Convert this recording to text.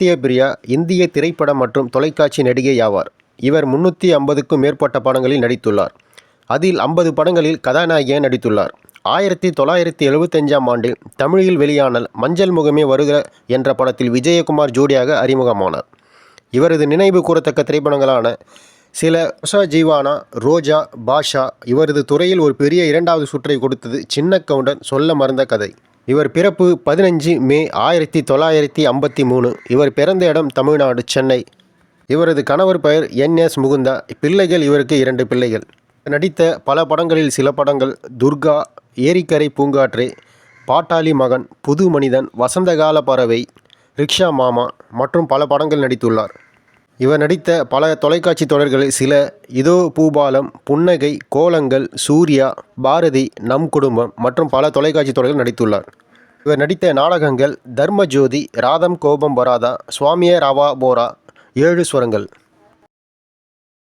சத்யபிரியா இந்திய திரைப்பட மற்றும் தொலைக்காட்சி நடிகை ஆவார். இவர் முன்னூற்றி ஐம்பதுக்கும் மேற்பட்ட படங்களில் நடித்துள்ளார். அதில் ஐம்பது படங்களில் கதாநாயகியாக நடித்துள்ளார். ஆயிரத்தி தொள்ளாயிரத்தி எழுபத்தஞ்சாம் ஆண்டில் தமிழில் வெளியான மஞ்சள் முகமே வருக என்ற படத்தில் விஜயகுமார் ஜோடியாக அறிமுகமானார். இவரது நினைவு கூறத்தக்க திரைப்படங்களான சில உஷா ஜீவானா ரோஜா பாஷா இவரது துறையில் ஒரு பெரிய இரண்டாவது சுற்றை கொடுத்தது சின்ன கவுண்டன் சொல்ல மறந்த கதை. இவர் பிறப்பு பதினஞ்சு மே ஆயிரத்தி தொள்ளாயிரத்தி ஐம்பத்தி மூணு. இவர் பிறந்த இடம் தமிழ்நாடு சென்னை. இவரது கணவர் பெயர் என். எஸ். முகுந்தா. பிள்ளைகள் இவருக்கு இரண்டு பிள்ளைகள். நடித்த பல படங்களில் சில படங்கள் துர்கா ஏரிக்கரை பூங்காற்றே பாட்டாளி மகன் புது மனிதன் வசந்தகால பறவை ரிக்ஷா மாமா மற்றும் பல படங்கள் நடித்துள்ளார். இவர் நடித்த பல தொலைக்காட்சி தொடர்களில் சில இதோ பூபாலம் புன்னகை கோலங்கள் சூர்யா பாரதி நம் குடும்பம் மற்றும் பல தொலைக்காட்சி தொடர்கள் நடித்துள்ளார். இவர் நடித்த நாடகங்கள் தர்மஜோதி ராதம் கோபம் வராதா சுவாமியே ராவா போரா ஏழு ஸ்வரங்கள்.